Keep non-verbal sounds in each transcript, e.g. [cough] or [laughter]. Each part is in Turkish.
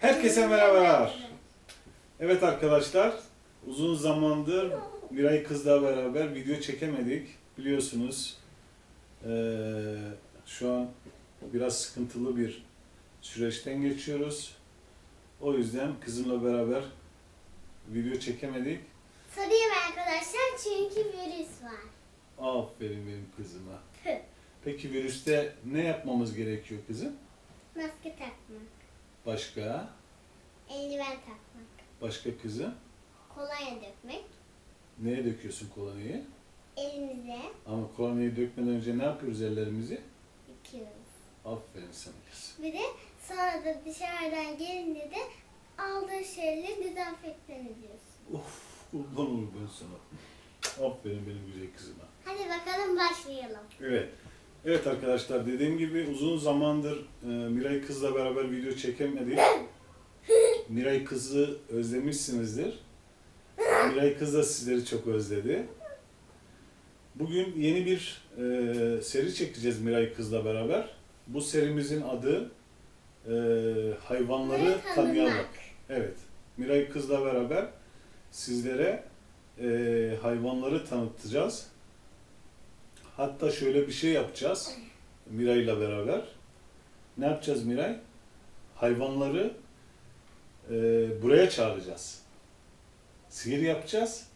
Herkese merhabalar. Evet arkadaşlar, uzun zamandır Miray kızla beraber video çekemedik. Biliyorsunuz eee, şu an biraz sıkıntılı bir süreçten geçiyoruz. O yüzden kızımla beraber video çekemedik. Sorayım arkadaşlar çünkü virüs var. Aferin benim kızıma. Peki virüste ne yapmamız gerekiyor kızım? Maske takmak, Başka? Eldiven takmak, Başka kızım? kolonya dökmek, Neye döküyorsun kolonyayı? elimize Ama kolonyayı dökmeden önce ne yapıyoruz ellerimizi? yıkıyoruz. Aferin sana kız. Bir de sonra da dışarıdan gelince de aldığı şeyleri dezenfektan ediyoruz. Of kurban olur ben sana. Aferin benim güzel kızıma. Hadi bakalım başlayalım. Evet. Evet arkadaşlar dediğim gibi uzun zamandır e, Miray kızla beraber video çekemedik. [laughs] Miray kızı özlemişsinizdir. Miray kız da sizleri çok özledi. Bugün yeni bir e, seri çekeceğiz Miray kızla beraber. Bu serimizin adı e, hayvanları tanıyarak. Evet. Miray kızla beraber sizlere e, hayvanları tanıtacağız. Hatta şöyle bir şey yapacağız Miray'la beraber. Ne yapacağız Miray? Hayvanları e, buraya çağıracağız. Sihir yapacağız.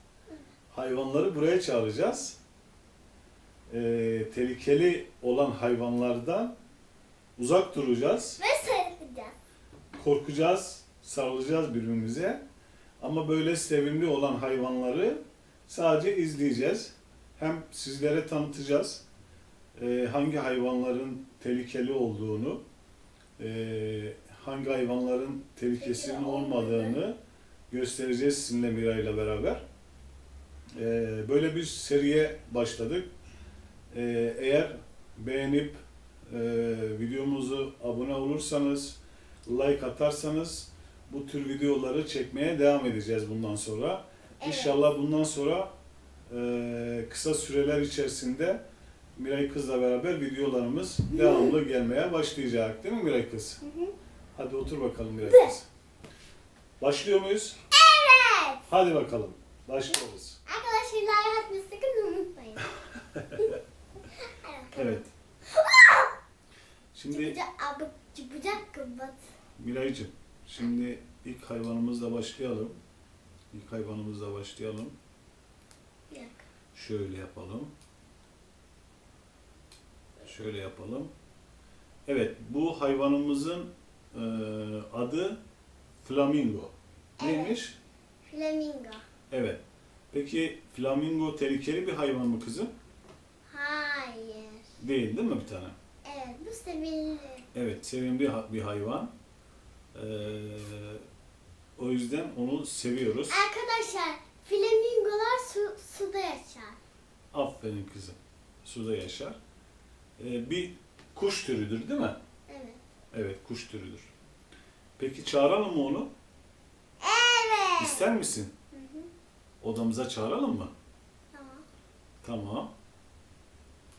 Hayvanları buraya çağıracağız. E, tehlikeli olan hayvanlardan uzak duracağız Ve sarılacağız. korkacağız, sarılacağız birbirimize. Ama böyle sevimli olan hayvanları sadece izleyeceğiz. Hem sizlere tanıtacağız e, hangi hayvanların tehlikeli olduğunu, e, hangi hayvanların tehlikesinin olmadığını göstereceğiz sizinle Miray'la beraber. E, böyle bir seriye başladık. E, eğer beğenip e, videomuzu abone olursanız, like atarsanız bu tür videoları çekmeye devam edeceğiz bundan sonra. Evet. İnşallah bundan sonra e, kısa süreler içerisinde Miray Kız'la beraber videolarımız devamlı gelmeye başlayacak. Değil mi Miray Kız? Hı hı. Hadi otur bakalım Miray Kız. Başlıyor muyuz? Evet. Hadi bakalım. Başlıyoruz. Arkadaşlar like atmayı sakın unutmayın. [laughs] Evet. Şimdi çıpacak kıvat. Miraycığım, şimdi ilk hayvanımızla başlayalım. İlk hayvanımızla başlayalım. Şöyle yapalım. Şöyle yapalım. Evet, bu hayvanımızın e, adı flamingo. Neymiş? Flamingo. Evet. Peki flamingo tehlikeli bir hayvan mı kızım? Hayır. Değil değil mi bir tane? Evet bu sevimli. Evet, sevimli bir hayvan. Ee, o yüzden onu seviyoruz. Arkadaşlar flamingolar su, suda yaşar. Aferin kızım. Suda yaşar. Ee, bir kuş türüdür değil mi? Evet. Kuş türüdür. Peki çağıralım mı onu? Evet. İster misin? Hı hı. Odamıza çağıralım mı? Tamam. Tamam.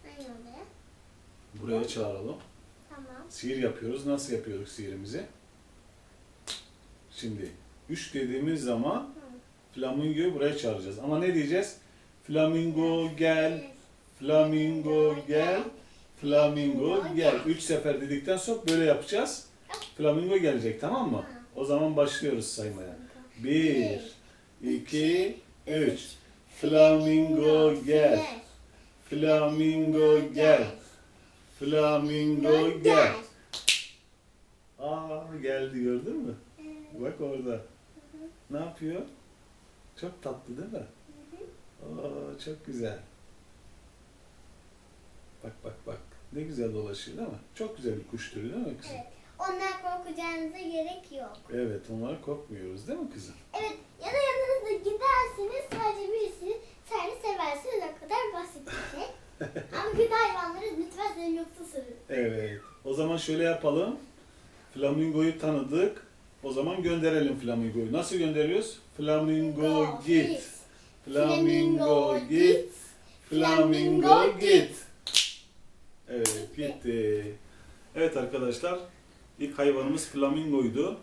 Ben oraya. Buraya çağıralım. Tamam. Sihir yapıyoruz. Nasıl yapıyorduk sihirimizi? Şimdi üç dediğimiz zaman flamingoyu buraya çağıracağız. Ama ne diyeceğiz? Flamingo gel, flamingo gel, flamingo gel. Üç sefer dedikten sonra böyle yapacağız. Flamingo gelecek tamam mı? O zaman başlıyoruz saymaya. Bir, iki, üç. Flamingo gel, flamingo gel, flamingo gel. Aa geldi gördün mü? Bak orada. Ne yapıyor? Çok tatlı değil mi? Aa çok güzel. Bak bak bak. Ne güzel dolaşıyor değil mi? Çok güzel bir kuş türü değil mi kızım? Evet. Ondan korkacağınıza gerek yok. Evet, onlara korkmuyoruz değil mi kızım? Evet. Ya da yanınızda giderseniz sadece birisini sadece seversiniz o kadar basit bir şey. [laughs] Ama kötü hayvanları lütfen senin yoksa sırrı. Evet. O zaman şöyle yapalım. Flamingoyu tanıdık. O zaman gönderelim flamingoyu. Nasıl gönderiyoruz? Flamingo git. Flamingo git. Flamingo git. Gitti. Evet arkadaşlar ilk hayvanımız flamingoydu.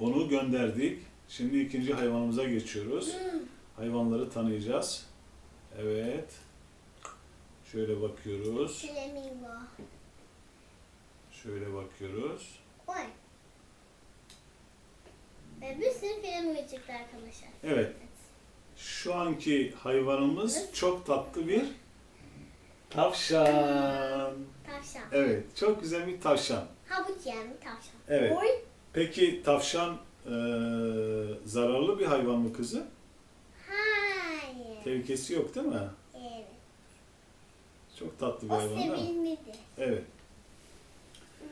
Onu gönderdik. Şimdi ikinci hayvanımıza geçiyoruz. Hayvanları tanıyacağız. Evet. Şöyle bakıyoruz. Flamingo. Şöyle bakıyoruz. Oy. Ve bir sürü flamingo çıktı arkadaşlar. Evet. Şu anki hayvanımız çok tatlı bir tavşan. Tavşan. Evet, çok güzel bir tavşan. Havuç yiyen bir tavşan. Evet. Oy. Peki tavşan eee, zararlı bir hayvan mı kızı? Hayır. Tehlikesi yok değil mi? Evet. Çok tatlı bir O hayvan değil mi? sevimlidir. Evet. Hmm,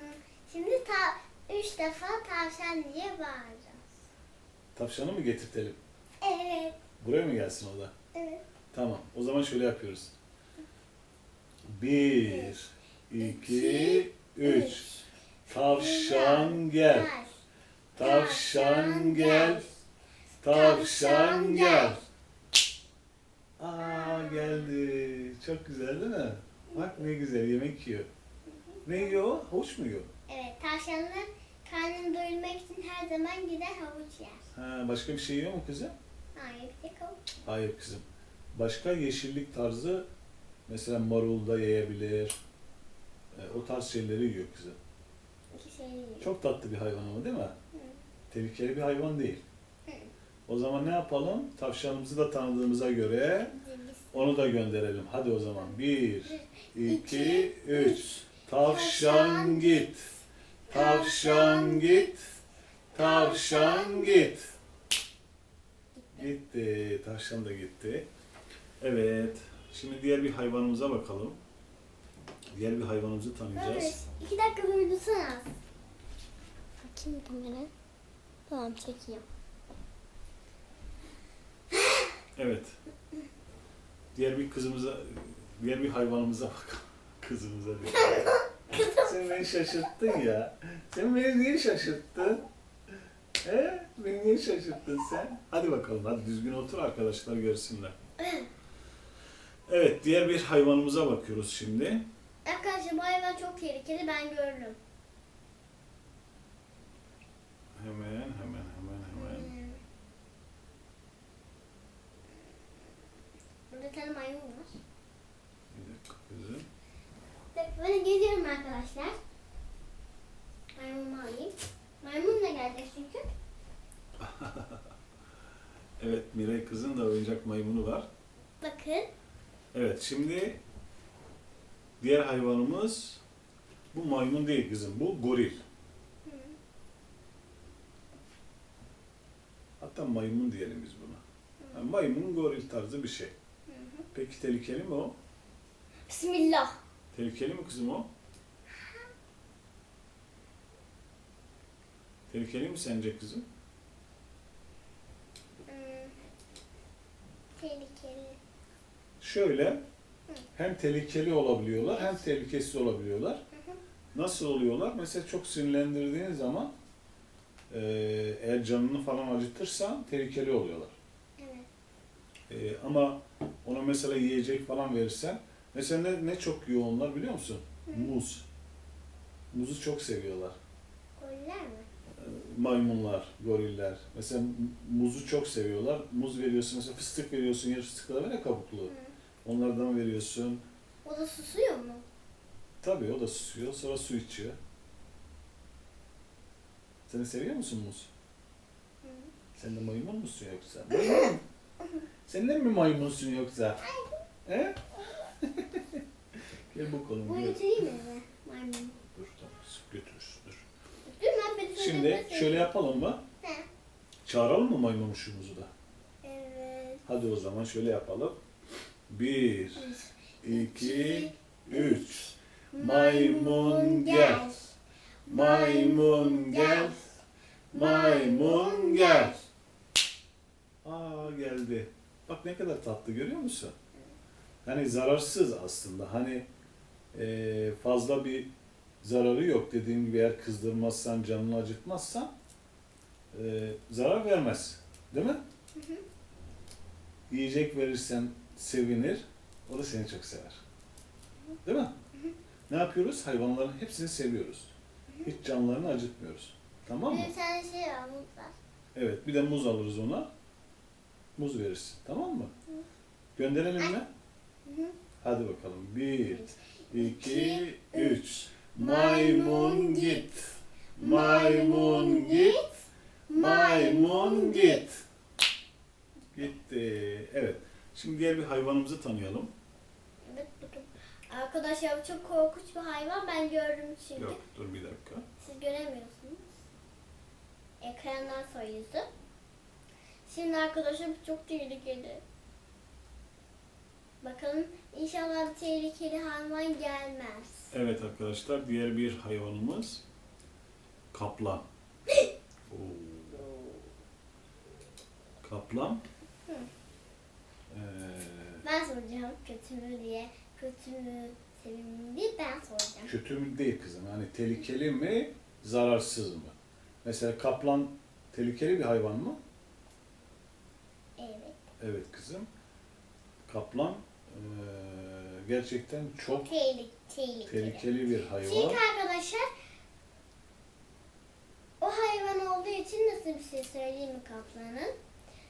Şimdi ta üç defa tavşan diye bağıracağız. Tavşanı mı getirtelim? Evet. Buraya mı gelsin o da? Evet. Tamam. O zaman şöyle yapıyoruz. Bir, iki, üç. Tavşan gel. Tavşan gel. Tavşan gel. Aa geldi. Çok güzel değil mi? Bak ne güzel yemek yiyor. Ne yiyor? Havuç mu yiyor? Evet, tavşanlar karnını doyurmak için her zaman gider havuç yer. Ha, başka bir şey yiyor mu kızım? Hayır, bir tek havuç. Hayır kızım. Başka yeşillik tarzı mesela marul da yiyebilir. E, o tarz şeyleri yiyor kızım. İki şey yiyor. Çok tatlı bir hayvan ama değil mi? Tehlikeli bir hayvan değil. Hı. O zaman ne yapalım? Tavşanımızı da tanıdığımıza göre onu da gönderelim. Hadi o zaman. Bir, İki, üç. Tavşan git. Tavşan git. Tavşan git. Gitti. Tavşan da gitti. Evet. Şimdi diğer bir hayvanımıza bakalım. Diğer bir hayvanımızı tanıyacağız. Evet, iki dakika durdursana. Bakayım kamera. Tamam, çekeyim. Evet. Diğer bir kızımıza, diğer bir hayvanımıza bakalım. Kızımıza diyor. Sen beni şaşırttın ya. Sen beni niye şaşırttın? He? Beni niye şaşırttın sen? Hadi bakalım, hadi düzgün otur arkadaşlar görsünler. Evet, diğer bir hayvanımıza bakıyoruz şimdi. Arkadaşlar bu hayvan çok tehlikeli, ben gördüm. Hemen, hemen, hemen, hemen. Hmm. Burada tane maymun var. Bir dakika kızım. Ben geziyorum arkadaşlar. Maymunumu alayım. Maymun da gelecek çünkü. [laughs] Evet, Miray kızın da oyuncak maymunu var. Bakın. Evet, şimdi diğer hayvanımız bu maymun değil kızım, bu goril. Hı. Hatta maymun diyelim biz buna. Yani maymun goril tarzı bir şey. Hı hı. Peki tehlikeli mi o? Bismillah. Tehlikeli mi kızım o? Tehlikeli mi sence kızım? Hmm. Tehlikeli. Şöyle, hem tehlikeli olabiliyorlar hem tehlikesiz olabiliyorlar. Nasıl oluyorlar? Mesela çok sinirlendirdiğin zaman eee, eğer canını falan acıtırsan tehlikeli oluyorlar. Eee, ama ona mesela yiyecek falan verirsen, mesela ne, ne çok yiyor onlar biliyor musun? Muz. Muzu çok seviyorlar. Goriller mi? Ee, Maymunlar, goriller. Mesela muzu çok seviyorlar. Muz veriyorsun, mesela fıstık veriyorsun, yarı fıstıklar var ya kabuklu. Hı. Onlardan veriyorsun. O da susuyor mu? Tabii o da susuyor, sonra su içiyor. Sen de seviyor musun muz? Hı. Sen de maymun musun yoksa? Maymun. [laughs] Sen de mi maymunsun yoksa? He? [laughs] Gel bakalım. Bunu Gel. mi eve? Maymun. Dur tamam götür. Dur. Dur ben bir Şimdi şöyle yapalım mı? He. Çağıralım mı maymunuşumuzu da? Evet. Hadi o zaman şöyle yapalım. Bir, iki, üç. Maymun gel. Maymun gel. Maymun gel. Aa geldi. Bak ne kadar tatlı görüyor musun? Hani zararsız aslında. Hani eee, fazla bir zararı yok. Dediğim gibi eğer kızdırmazsan, canını acıtmazsan eee, zarar vermez. Değil mi? Yiyecek verirsen sevinir. O da seni çok sever. Değil mi? Ne yapıyoruz? Hayvanların hepsini seviyoruz. Hiç canlarını acıtmıyoruz. Tamam mı? Bir tane şey var muz var. Evet bir de muz alırız ona. Muz verirsin. Tamam mı? Gönderelim mi? Hadi bakalım. Bir, iki, üç. Maymun git. Maymun git. Maymun git. Gitti. Evet. Şimdi diğer bir hayvanımızı tanıyalım. Evet, bakın. Arkadaşlar bu çok korkunç bir hayvan. Ben gördüm şimdi. Yok dur bir dakika. Siz göremiyorsunuz. Ekrandan soyuzu. Şimdi arkadaşlar bu çok tehlikeli. Bakalım inşallah bir tehlikeli hayvan gelmez. Evet arkadaşlar diğer bir hayvanımız kaplan. [gasps] Oo. Kaplan. Hı. Ee, Ben soracağım kötü mü diye. Kötü mü, sevimli diye ben soracağım. kötü mü değil kızım. Yani tehlikeli mi, zararsız mı? Mesela kaplan tehlikeli bir hayvan mı? Evet. Evet kızım. Kaplan ee, gerçekten çok Tehlikeli. tehlikeli. tehlikeli bir hayvan. Çünkü arkadaşlar o hayvan olduğu için nasıl bir şey söyleyeyim mi kaplanın?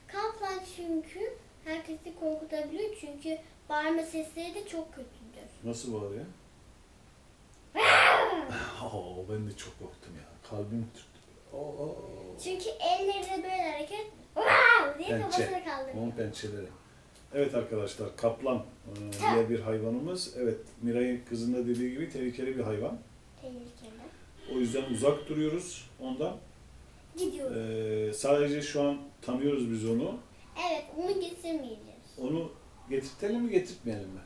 Kaplan çünkü herkesi korkutabiliyor çünkü bağırma sesleri de çok kötüdür. Nasıl bağırıyor? [laughs] Oo, ben de çok korktum ya. Kalbim tuttu. Oo. Çünkü elleri de böyle hareket "Wow!" [laughs] diye kafasını kaldırıyor. Onun pençeleri. Evet arkadaşlar kaplan e, diye bir hayvanımız. Evet Miray'ın kızın da dediği gibi tehlikeli bir hayvan. Tehlikeli. O yüzden uzak duruyoruz ondan. Gidiyoruz. E, sadece şu an tanıyoruz biz onu. Evet onu getirmeyeceğiz. Onu getirtelim mi getirtmeyelim mi?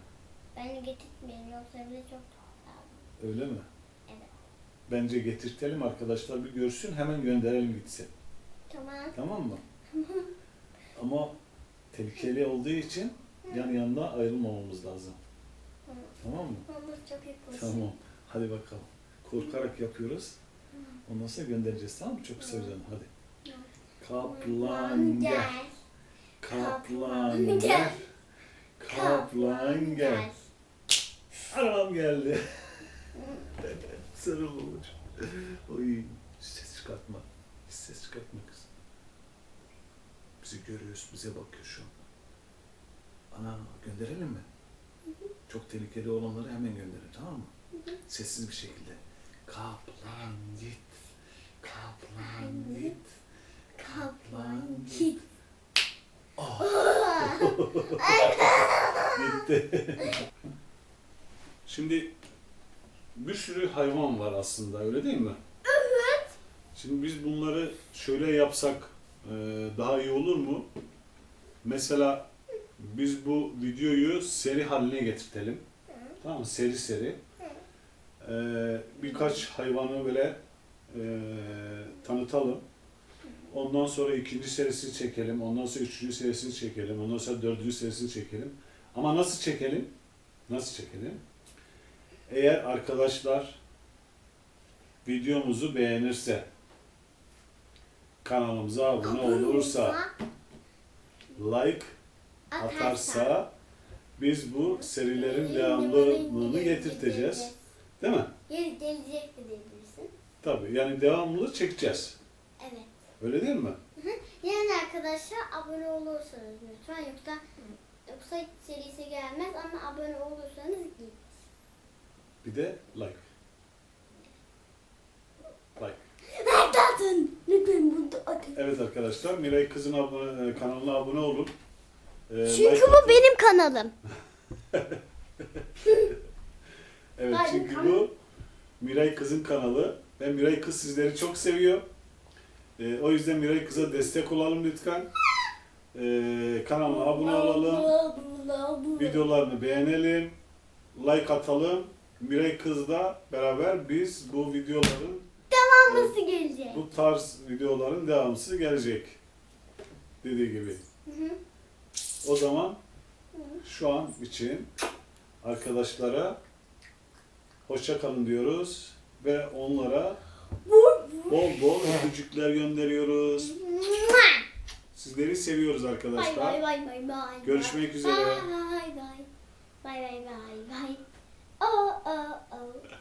Bence getirtmeyelim yoksa bize çok lazım. Öyle mi? Evet. Bence getirtelim arkadaşlar bir görsün hemen gönderelim gitsin. Tamam. Tamam mı? Ama tehlikeli olduğu için yan yanına ayrılmamamız lazım. Tamam. Mı? Ama çok yaklaşık. Tamam. Hadi bakalım. Korkarak yapıyoruz. Ondan sonra göndereceğiz tamam mı? Çok seveceğim. Hadi. Kaplan gel. Kaplan gel. Kaplan gel. Anam geldi. [laughs] Sarıl babacığım. Oy. Ses çıkartma. Hiç ses çıkartma kız. Bizi görüyoruz. Bize bakıyor şu an. Ana gönderelim mi? Çok tehlikeli olanları hemen gönderin tamam mı? Sessiz bir şekilde. Kaplan git. Kaplan git. Kaplan git. Gitti. Şimdi bir sürü hayvan var aslında öyle değil mi? Evet. Şimdi biz bunları şöyle yapsak e, daha iyi olur mu? Mesela biz bu videoyu seri haline getirtelim. Tamam mı? Seri seri. E, birkaç hayvanı böyle e, tanıtalım. Ondan sonra ikinci serisini çekelim. Ondan sonra üçüncü serisini çekelim. Ondan sonra dördüncü serisini çekelim. Ama nasıl çekelim? Nasıl çekelim? Eğer arkadaşlar videomuzu beğenirse, kanalımıza abone olursa, like atarsa biz bu serilerin devamlılığını getirteceğiz. Değil mi? Gelecek de diyebilirsin. Tabii yani devamlı çekeceğiz. Öyle değil mi? Yani arkadaşlar abone olursanız lütfen yoksa yoksa serisi gelmez ama abone olursanız iyi. Bir de like. Like. Like atın. Lütfen bunu atın. Evet arkadaşlar Miray Kız'ın abone, e, kanalına abone olun. Ee, Çünkü like bu atın. benim kanalım. [laughs] Evet çünkü bu Miray Kız'ın kanalı. Ve Miray Kız sizleri çok seviyor. Ee, o yüzden Miray Kız'a destek olalım lütfen. Ee, kanalına abone olalım. Videolarını beğenelim. Like atalım. Miray Kız'la beraber biz bu videoların Nasıl gelecek? bu tarz videoların devamlısı gelecek. Dediği gibi. Hı hı. O zaman şu an için arkadaşlara hoşça kalın diyoruz ve onlara bol bol öpücükler gönderiyoruz. Sizleri seviyoruz arkadaşlar. bay bay bay bay. Görüşmek üzere. Bay bay. Bay bay bay bay. Oh oh oh.